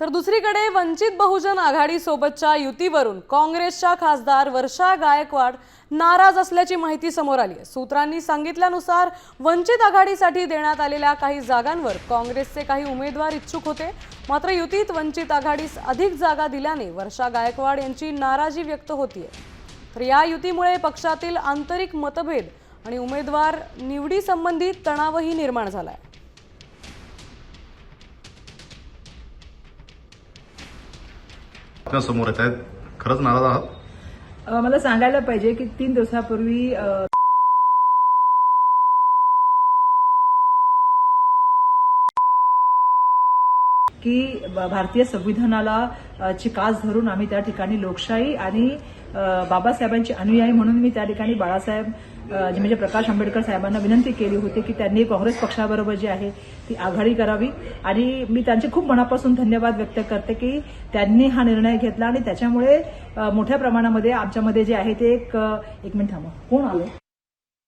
तर दुसरीकडे वंचित बहुजन आघाडीसोबतच्या युतीवरून काँग्रेसच्या खासदार वर्षा गायकवाड नाराज असल्याची माहिती समोर आली आहे. सूत्रांनी सांगितल्यानुसार वंचित आघाडीसाठी देण्यात आलेल्या काही जागांवर काँग्रेसचे काही उमेदवार इच्छुक होते. मात्र युतीत वंचित आघाडीस अधिक जागा दिल्याने वर्षा गायकवाड यांची नाराजी व्यक्त होतीये. तर या युतीमुळे पक्षातील आंतरिक मतभेद आणि उमेदवार निवडीसंबंधी तणावही निर्माण झाला आहे बातम्या समोर येत आहेत खरंच नाराज आहात? मला सांगायला पाहिजे की तीन दिवसापूर्वी की भारतीय संविधानाला ची कास धरून आम्ही त्या ठिकाणी लोकशाही आणि बाबासाहेबांची अनुयायी म्हणून मी त्या ठिकाणी बाळासाहेब जे म्हणजे प्रकाश आंबेडकर साहेबांना विनंती केली होती की त्यांनी काँग्रेस पक्षाबरोबर जी आहे ती आघाडी करावी. आणि मी त्यांचे खूप मनापासून धन्यवाद व्यक्त करते की त्यांनी हा निर्णय घेतला आणि त्याच्यामुळे मोठ्या प्रमाणामध्ये आमच्यामध्ये जे आहे ते एक एक मिनिट थांबा. कोण आलं?